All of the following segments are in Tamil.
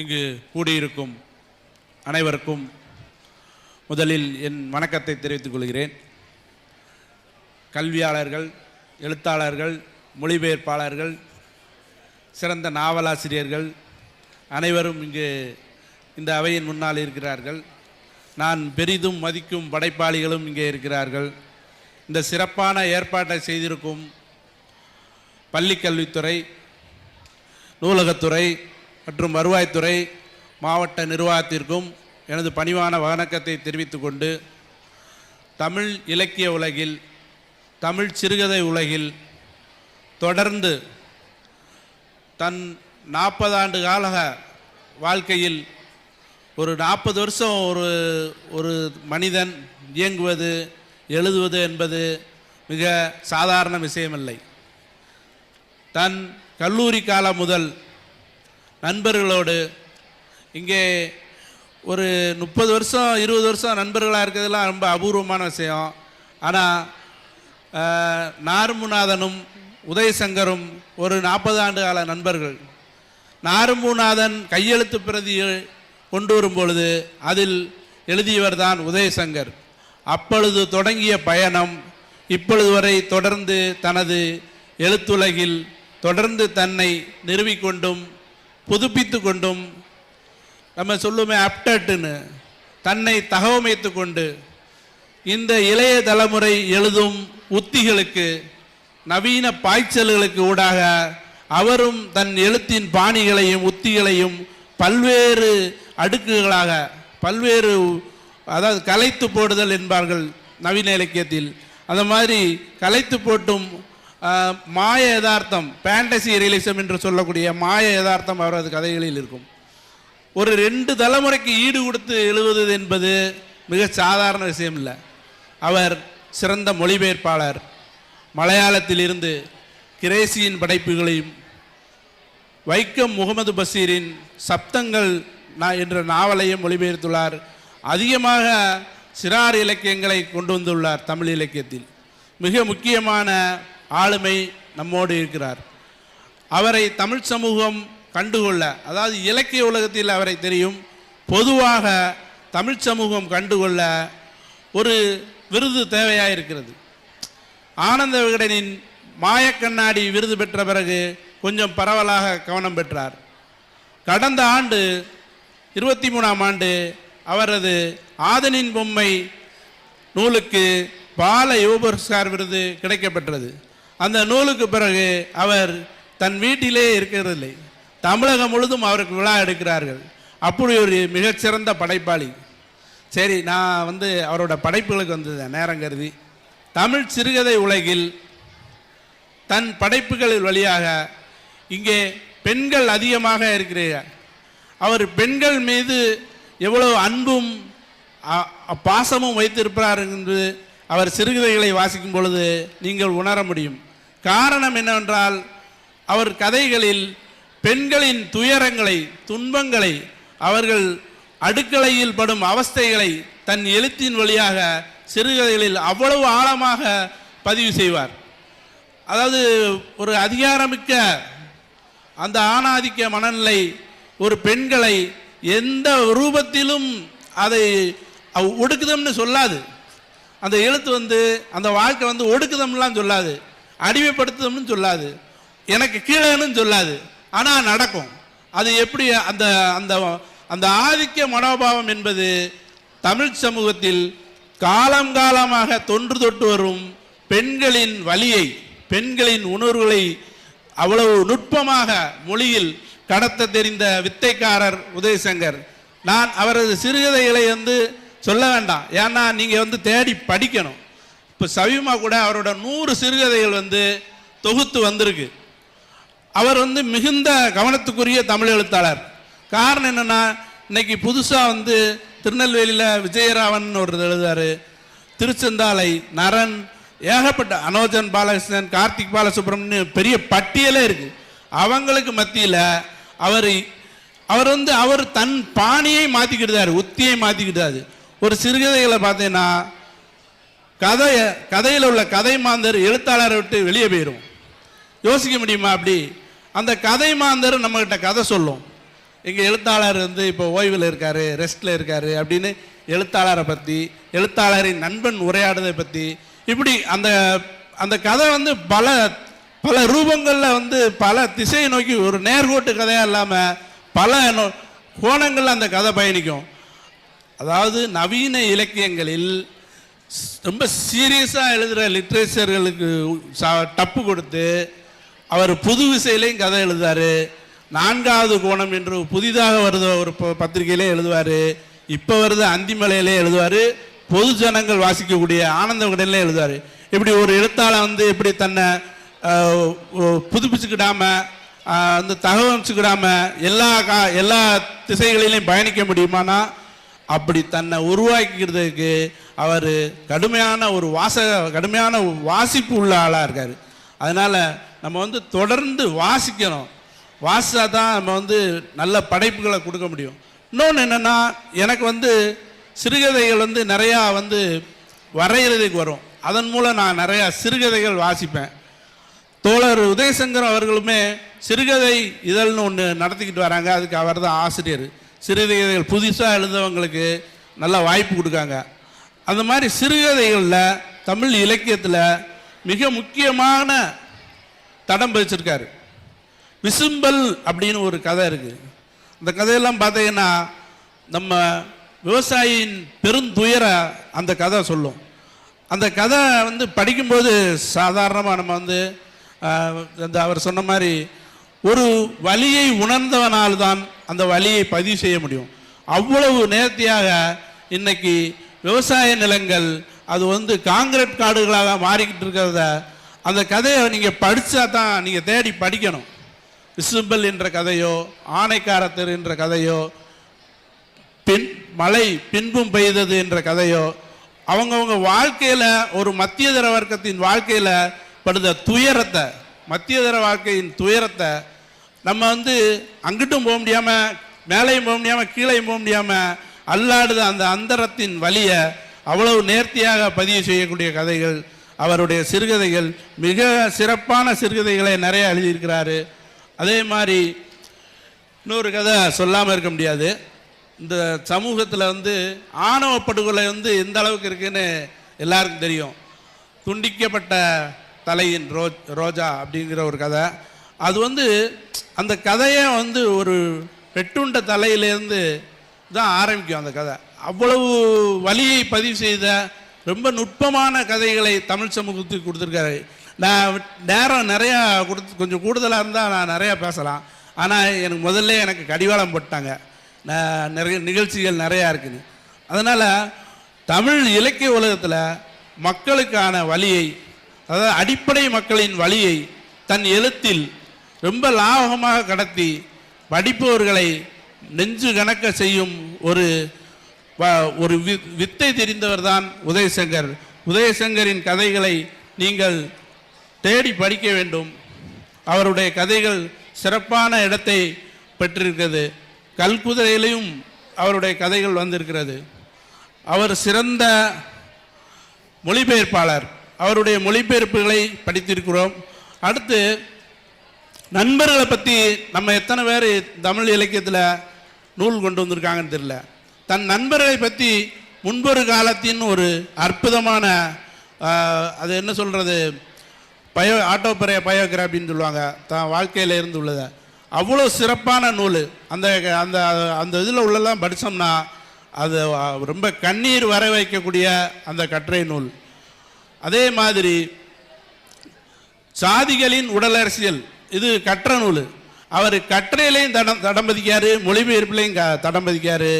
இங்கு கூடியிருக்கும் அனைவருக்கும் முதலில் என் வணக்கத்தை தெரிவித்துக் கொள்கிறேன். கல்வியாளர்கள் எழுத்தாளர்கள் மொழிபெயர்ப்பாளர்கள் சிறந்த நாவலாசிரியர்கள் அனைவரும் இங்கு இந்த அவையின் முன்னால் இருக்கிறார்கள். நான் பெரிதும் மதிக்கும் படைப்பாளிகளும் இங்கே இருக்கிறார்கள். இந்த சிறப்பான ஏற்பாட்டை செய்திருக்கும் பள்ளிக்கல்வித்துறை நூலகத்துறை மற்றும் வருவாய்த்துறை மாவட்ட நிர்வாகத்திற்கும் எனது பணிவான வணக்கத்தை தெரிவித்துக்கொண்டு தமிழ் இலக்கிய உலகில் தமிழ் சிறுகதை உலகில் தொடர்ந்து தன் நாற்பது ஆண்டு கால வாழ்க்கையில் ஒரு நாற்பது வருஷம் ஒரு ஒரு மனிதன் இயங்குவது எழுதுவது என்பது மிக சாதாரண விஷயமில்லை. தன் கல்லூரி காலம் முதல் நண்பர்களோடு. இங்கே ஒரு முப்பது வருஷம் இருபது வருஷம் நண்பர்களாக இருக்கிறதுலாம் ரொம்ப அபூர்வமான விஷயம். ஆனால் நார்முநாதனும் உதயசங்கரும் ஒரு நாற்பது ஆண்டு கால நண்பர்கள். நார்முநாதன் கையெழுத்து பிரதியை கொண்டு வரும் பொழுது அதில் எழுதியவர் தான் உதயசங்கர். அப்பொழுது தொடங்கிய பயணம் இப்பொழுது வரை தொடர்ந்து தனது எழுத்துலகில் தொடர்ந்து தன்னை நிறுவிக்கொண்டும் புதுப்பித்து கொண்டும் நம்ம சொல்லுமே அப்டட்டுன்னு தன்னை தகவமைத்து கொண்டு இந்த இளைய தலைமுறை எழுதும் உத்திகளுக்கு நவீன பாய்ச்சல்களுக்கு ஊடாக அவரும் தன் எழுத்தின் பாணிகளையும் உத்திகளையும் பல்வேறு அடுக்குகளாக பல்வேறு அதாவது கலைத்து போடுதல் என்பார்கள் நவீன இலக்கியத்தில். அந்த மாதிரி கலைத்து போட்டும் மாய யதார்த்தம் ஃபேண்டசி ரியலிசம் என்று சொல்லக்கூடிய மாய யதார்த்தம் அவரது கதைகளில் இருக்கும். ஒரு ரெண்டு தலைமுறைக்கு ஈடு கொடுத்து எழுதுவது என்பது மிக சாதாரண விஷயம் இல்லை. அவர் சிறந்த மொழிபெயர்ப்பாளர் மலையாளத்திலிருந்து கிரேசியின் படைப்புகளையும் வைக்கம் முகமது பஷீரின் சப்தங்கள் நா- என்ற நாவலையும் மொழிபெயர்த்துள்ளார். அதிகமாக சிறார் இலக்கியங்களை கொண்டு வந்துள்ளார் தமிழ் இலக்கியத்தில். மிக முக்கியமான ஆளுமை நம்மோடு இருக்கிறார். அவரை தமிழ் சமூகம் கண்டுகொள்ள அதாவது இலக்கிய உலகத்தில் அவரை தெரியும் பொதுவாக தமிழ் சமூகம் கண்டுகொள்ள ஒரு விருது தேவையாக இருக்கிறது ஆனந்த விகடனின் மாயக்கண்ணாடி விருது பெற்ற பிறகு கொஞ்சம் பரவலாக கவனம் பெற்றார். கடந்த ஆண்டு இருபத்தி மூணாம் ஆண்டு அவரது ஆதனின் பொம்மை நூலுக்கு பால யுவபுரஸ்கார் விருது கிடைக்கப்பெற்றது. அந்த நூலுக்கு பிறகு அவர் தன் வீட்டிலே இருக்கிறதில்லை. தமிழகம் முழுதும் அவருக்கு விழா எடுக்கிறார்கள். அப்படி ஒரு மிகச்சிறந்த படைப்பாளி. சரி நான் வந்து அவரோட படைப்புகளுக்கு வந்தது நேரம் கருதி. தமிழ் சிறுகதை உலகில் தன் படைப்புகளின் வழியாக இங்கே பெண்கள் அதிகமாக இருக்கிறீர்கள். அவர் பெண்கள் மீது எவ்வளோ அன்பும் பாசமும் வைத்திருப்பார் என்று அவர் சிறுகதைகளை வாசிக்கும் பொழுது நீங்கள் உணர முடியும். காரணம் என்னவென்றால் அவர் கதைகளில் பெண்களின் துயரங்களை துன்பங்களை அவர்கள் அடுக்கலையில் படும் அவஸ்தைகளை தன் எழுத்தின் வழியாக சிறுகதைகளில் அவ்வளவு ஆழமாக பதிவு செய்வார். அதாவது ஒரு அதிகாரமிக்க அந்த ஆணாதிக்க மனநிலை ஒரு பெண்களை எந்த ரூபத்திலும் அதை ஒடுக்குதம்னு சொல்லாது. அந்த எழுத்து வந்து அந்த வாழ்க்கை வந்து ஒடுக்குதம்லாம் சொல்லாது. அடிமைப்படுத்தணும்னு சொல்லாது. எனக்கு கீழேன்னு சொல்லாது. ஆனால் நடக்கும். அது எப்படி அந்த அந்த அந்த ஆதிக்க மனோபாவம் என்பது தமிழ் சமூகத்தில் காலம் காலமாக தொன்று தொட்டு வரும் பெண்களின் வழியை பெண்களின் உணர்வுகளை அவ்வளவு நுட்பமாக மொழியில் கடத்த தெரிந்த வித்தைக்காரர் உதயசங்கர். நான் அவரது சிறுகதைகளை வந்து சொல்ல வேண்டாம். ஏன்னா நீங்கள் வந்து தேடி படிக்கணும். இப்போ சவிமா கூட அவரோட நூறு சிறுகதைகள் வந்து தொகுத்து வந்திருக்கு. அவர் வந்து மிகுந்த கவனத்துக்குரிய தமிழ் எழுத்தாளர். காரணம் என்னென்னா இன்னைக்கு புதுசாக வந்து திருநெல்வேலியில் விஜயராவன் ஒரு எழுதாரு திருச்செந்தாலை நரன் ஏகப்பட்ட அனோஜன் பாலகிருஷ்ணன் கார்த்திக் பாலசுப்ரமணியன் பெரிய பட்டியலே இருக்குது அவங்களுக்கு மத்தியில் அவர் அவர் வந்து அவர் தன் பாணியை மாற்றிக்கிட்டார் உத்தியை மாற்றிக்கிட்டாரு ஒரு சிறுகதைகளை பார்த்தீங்கன்னா கதைய கதையில் உள்ள கதை மாந்தர் எழுத்தாளரை விட்டு வெளியே போயிடும் யோசிக்க முடியுமா அப்படி? அந்த கதை மாந்தர் நம்மகிட்ட கதை சொல்லும். எங்கள் எழுத்தாளர் வந்து இப்போ ஓய்வில் இருக்கார் ரெஸ்ட்டில் இருக்கார் அப்படின்னு எழுத்தாளரை பற்றி எழுத்தாளரின் நண்பன் உரையாடுறதை பற்றி இப்படி அந்த அந்த கதை வந்து பல பல ரூபங்களில் வந்து பல திசையை நோக்கி ஒரு நேர்கோட்டு கதையாக இல்லாமல் பல நோ- அந்த கதை பயணிக்கும். அதாவது நவீன இலக்கியங்களில் ரொம்ப சீரியஸாக எழுதுகிற லிட்ரேச்சர்களுக்கு டப்பு கொடுத்து அவர் புது விசையிலையும் கதை எழுதுவார் நான்காவது கோணம் என்று புதிதாக வருத ஒரு ப- பத்திரிகையிலே எழுதுவார். இப்போ வருது அந்திமலையிலே எழுதுவார். பொது ஜனங்கள் வாசிக்கக்கூடிய ஆனந்த விகடனிலே எழுதுவார். இப்படி ஒரு எழுத்தாளர் வந்து எப்படி தன்னை புதுப்பிச்சுக்கிடாமல் அந்த தகவல்ச்சுக்கிடாமல் எல்லா கா எல்லா திசைகளிலையும் பயணிக்க முடியுமானா அப்படி தன்னை உருவாக்கிக்கிறதுக்கு அவர் கடுமையான ஒரு வாசக கடுமையான வாசிப்பு உள்ள ஆளாக இருக்கார். அதனால் நம்ம வந்து தொடர்ந்து வாசிக்கணும். வாசித்தா தான் நம்ம வந்து நல்ல படைப்புகளை கொடுக்க முடியும். இன்னொன்று என்னென்னா எனக்கு வந்து சிறுகதைகள் வந்து நிறையா வந்து வரைகிறதுக்கு வரும். அதன் மூலம் நான் நிறையா சிறுகதைகள் வாசிப்பேன். தோழர் உதயசங்கர் அவர்களுமே சிறுகதை இதழ்னு ஒன்று நடத்திக்கிட்டு வராங்க. அதுக்கு அவர் தான் ஆசிரியர். சிறுகதைகள் புதுசாக எழுதவங்களுக்கு நல்ல வாய்ப்பு கொடுக்காங்க. அந்த மாதிரி சிறுகதைகளில் தமிழ் இலக்கியத்தில் மிக முக்கியமான தடம் பதிச்சிருக்காரு. விசும்பல் அப்படின்னு ஒரு கதை இருக்குது அந்த கதையெல்லாம் பார்த்தீங்கன்னா நம்ம விவசாயியின் பெருந்துயர அந்த கதை சொல்லும். அந்த கதை வந்து படிக்கும்போது சாதாரணமாக நம்ம வந்து இந்த அந்த அவர் சொன்ன மாதிரி ஒரு வழியை உணர்ந்தவனால் தான் அந்த வழியை பதிவு செய்ய முடியும். அவ்வளவு நேர்த்தியாக இன்னைக்கு விவசாய நிலங்கள் அது வந்து காங்கிரீட் காடுகளாக மாறிக்கிட்டு இருக்கிறத அந்த கதையை நீங்கள் படித்தா தான் நீங்கள் தேடி படிக்கணும். விசும்பல் என்ற கதையோ ஆணைக்காரத்தர் என்ற கதையோ பின் மழை பின்பும் பெய்தது என்ற கதையோ அவங்கவுங்க வாழ்க்கையில் ஒரு மத்தியதர வர்க்கத்தின் வாழ்க்கையில் படுத்த துயரத்தை மத்தியதர வாழ்க்கையின் துயரத்தை நம்ம வந்து அங்கிட்டும் போக முடியாமல் மேலேயும் போக முடியாமல் கீழேயும் போக முடியாமல் அல்லாடுத அந்த அந்தரத்தின் வழியை அவ்வளவு நேர்த்தியாக பதிவு செய்யக்கூடிய கதைகள் அவருடைய சிறுகதைகள் மிக சிறப்பான சிறுகதைகளை நிறைய எழுதியிருக்கிறாரு. அதே மாதிரி இன்னொரு கதை சொல்லாமல் இருக்க முடியாது. இந்த சமூகத்தில் வந்து ஆணவ படுகொலை வந்து எந்த அளவுக்கு இருக்குன்னு எல்லாருக்கும் தெரியும். துண்டிக்கப்பட்ட தலையின் ரோ ரோஜா அப்படிங்கிற ஒரு கதை. அது வந்து அந்த கதையை வந்து ஒரு வெட்டுண்ட தலையிலேருந்து தான் ஆரம்பிக்கும் அந்த கதை. அவ்வளவு வலியை பதிவு செய்த ரொம்ப நுட்பமான கதைகளை தமிழ் சமூகத்துக்கு கொடுத்துருக்காரு. நான் நேரம் நிறையா கொடுத்து கொஞ்சம் கூடுதலாக இருந்தால் நான் நிறையா பேசலாம். ஆனால் எனக்கு முதல்ல எனக்கு கடிவாளம் போட்டாங்க. நான் நிறைய நிகழ்ச்சிகள் நிறையா இருக்குது அதனால் தமிழ் இலக்கிய உலகத்தில் மக்களுக்கான வழியை அதாவது அடிப்படை மக்களின் வழியை தன் எழுத்தில் ரொம்ப லாபகமாக கடத்தி படிப்பவர்களை நெஞ்சு கணக்க செய்யும் ஒரு வ- ஒரு வி வித்தை தெரிந்தவர் தான் உதயசங்கர். உதயசங்கரின் கதைகளை நீங்கள் தேடி படிக்க வேண்டும். அவருடைய கதைகள் சிறப்பான இடத்தை பெற்றிருக்கிறது. கல்குதிரையிலையும் அவருடைய கதைகள் வந்திருக்கிறது. அவர் சிறந்த மொழிபெயர்ப்பாளர். அவருடைய மொழிபெயர்ப்புகளை படித்திருக்கிறோம். அடுத்து நண்பர்களை பற்றி நம்ம எத்தனை பேர் தமிழ் இலக்கியத்தில் நூல் கொண்டு வந்திருக்காங்கன்னு தெரியல. தன் நண்பர்களை பற்றி முன்பொரு காலத்தின் ஒரு அற்புதமான அது என்ன சொல்கிறது பயோ ஆட்டோபரைய பயோகிராபின்னு சொல்லுவாங்க. தான் வாழ்க்கையில் இருந்து உள்ளதை. அவ்வளோ சிறப்பான நூல். அந்த அந்த அந்த இதில் உள்ளெல்லாம் படித்தோம்னா அது ரொம்ப கண்ணீர் வர வைக்கக்கூடிய அந்த கட்டுரை நூல். அதே மாதிரி சாதிகளின் உடல் அரசியல் இது கற்ற நூல். அவர் கட்டளையிலையும் தடம் தடம் பதிக்காரு மொழிபெயர்ப்புலையும் க தடம் பதிக்காரு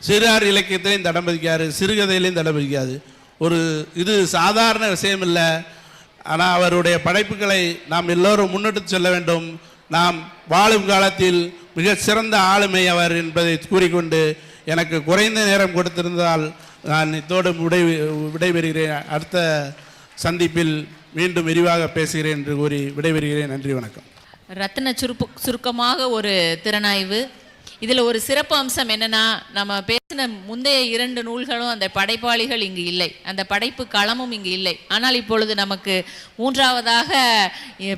சிறார் இலக்கியத்திலையும் தடம் பதிக்காரு சிறுகதையிலையும் தடம் பதிக்காது ஒரு இது சாதாரண விஷயம் இல்லை ஆனால் அவருடைய படைப்புகளை நாம் எல்லோரும் முன்னெடுத்து செல்ல வேண்டும். நாம் வாழும் காலத்தில் மிக சிறந்த ஆளுமை அவர் என்பதை கூறிக்கொண்டு எனக்கு குறைந்த நேரம் கொடுத்திருந்தால் நான் இத்தோடு விடை விடைபெறுகிறேன். அடுத்த சந்திப்பில் மீண்டும் விரிவாக பேசுகிறேன் என்று கூறி விடைபெறுகிறேன். நன்றி வணக்கம். ரத்தின சுருப்பு சுருக்கமாக ஒரு திறனாய்வு. இதில் ஒரு சிறப்பு அம்சம் என்னென்னா நம்ம பேசின முந்தைய இரண்டு நூல்களும் அந்த படைப்பாளிகள் இங்கு இல்லை. அந்த படைப்பு களமும் இங்கு இல்லை. ஆனால் இப்பொழுது நமக்கு மூன்றாவதாக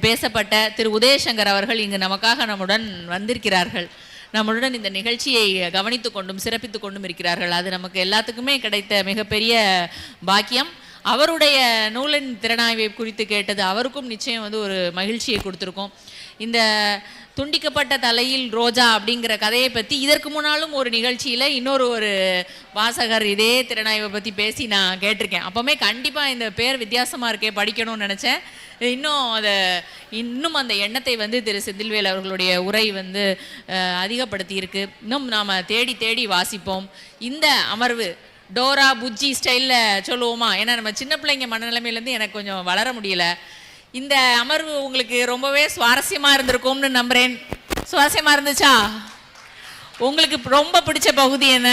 பேசப்பட்ட திரு. உதயசங்கர் அவர்கள் இங்கு நமக்காக நம்முடன் வந்திருக்கிறார்கள். நம்மளுடன் இந்த நிகழ்ச்சியை கவனித்து கொண்டும் சிறப்பித்து கொண்டும் இருக்கிறார்கள். அது நமக்கு எல்லாத்துக்குமே கிடைத்த மிகப்பெரிய பாக்கியம். அவருடைய நூலின் திறனாய்வை குறித்து கேட்டது அவருக்கும் நிச்சயம் வந்து ஒரு மகிழ்ச்சியை கொடுத்துருக்கோம். இந்த துண்டிக்கப்பட்ட தலையில் ரோஜா அப்படிங்கிற கதையை பற்றி இதற்கு முன்னாலும் ஒரு நிகழ்ச்சியில் இன்னொரு ஒரு வாசகர் இதே திறனாய்வை பற்றி பேசி நான் கேட்டிருக்கேன். அப்போவுமே கண்டிப்பாக இந்த பேர் வித்தியாசமாக இருக்கே படிக்கணும்னு நினச்சேன். இன்னும் அதை இன்னும் அந்த எண்ணத்தை வந்து திரு செந்தில்வேல் அவர்களுடைய உரை வந்து அதிகப்படுத்தியிருக்கு. அதிகப்படுத்தி இருக்கு இன்னும் நாம் தேடி தேடி வாசிப்போம். இந்த அமர்வு டோரா புஜ்ஜி ஸ்டைலில் சொல்லுவோமா? ஏன்னா நம்ம சின்ன பிள்ளைங்க மனநிலைமையிலேருந்து எனக்கு கொஞ்சம் வளர முடியல. இந்த அமர்வு உங்களுக்கு ரொம்பவே சுவாரஸ்யமா இருந்திருக்கும்னு நம்புறேன். சுவாரஸ்யமா இருந்துச்சா? உங்களுக்கு ரொம்ப பிடிச்ச பகுதி என்ன?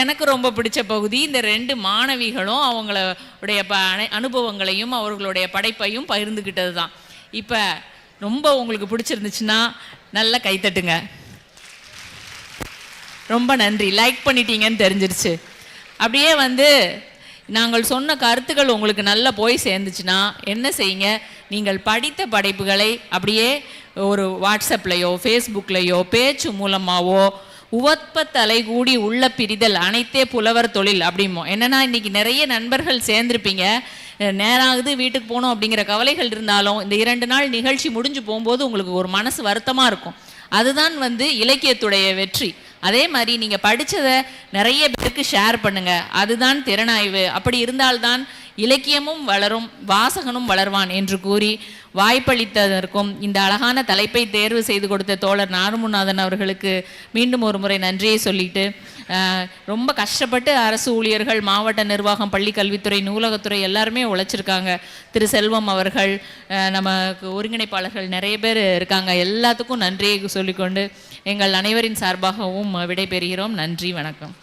எனக்கு ரொம்ப பிடிச்ச பகுதி இந்த ரெண்டு மாணவிகளும் அவங்களுடைய ப அனுபவங்களையும் அவர்களுடைய படைப்பையும் பகிர்ந்துக்கிட்டது தான் இப்போ ரொம்ப உங்களுக்கு பிடிச்சிருந்துச்சுன்னா நல்லா கைத்தட்டுங்க ரொம்ப நன்றி. லைக் பண்ணிட்டீங்கன்னு தெரிஞ்சிருச்சு. அப்படியே வந்து நாங்கள் சொன்ன கருத்துக்கள் உங்களுக்கு நல்லா போய் சேர்ந்துச்சுன்னா என்ன செய்யுங்க? நீங்கள் படித்த படைப்புகளை அப்படியே ஒரு வாட்ஸ்அப்லேயோ ஃபேஸ்புக்லேயோ பேச்சு மூலமாகவோ உவப்பத்தலை கூடி உள்ள பிரிதல் அனைத்தே புலவர் தொழில் அப்படிமோ. என்னன்னா இன்னைக்கு நிறைய நண்பர்கள் சேர்ந்துருப்பீங்க. நேராகுது வீட்டுக்கு போகணும் அப்படிங்கிற கவலைகள் இருந்தாலும் இந்த இரண்டு நாள் நிகழ்ச்சி முடிஞ்சு போகும்போது உங்களுக்கு ஒரு மனசு வருத்தமாக இருக்கும். அதுதான் வந்து இலக்கியத்துடைய வெற்றி. அதே மாதிரி நீங்கள் படித்ததை நிறைய பேருக்கு ஷேர் பண்ணுங்கள் அதுதான் திறனாய்வு. அப்படி இருந்தால்தான் இலக்கியமும் வளரும் வாசகனும் வளர்வான் என்று கூறி வாய்ப்பளித்ததற்கும் இந்த அழகான தலைப்பை தேர்வு செய்து கொடுத்த தோழர் நாருமுநாதன் அவர்களுக்கு மீண்டும் ஒரு முறை நன்றியை சொல்லிட்டு ரொம்ப கஷ்டப்பட்டு அரசு ஊழியர்கள் மாவட்ட நிர்வாகம் பள்ளி கல்வித்துறை நூலகத்துறை எல்லாருமே உழைச்சிருக்காங்க. திரு செல்வம் அவர்கள் நமக்கு ஒருங்கிணைப்பாளர்கள் நிறைய பேர் இருக்காங்க. எல்லாத்துக்கும் நன்றியை சொல்லிக்கொண்டு எங்கள் அனைவரின் சார்பாகவும் விடைபெறுகிறோம். நன்றி வணக்கம்.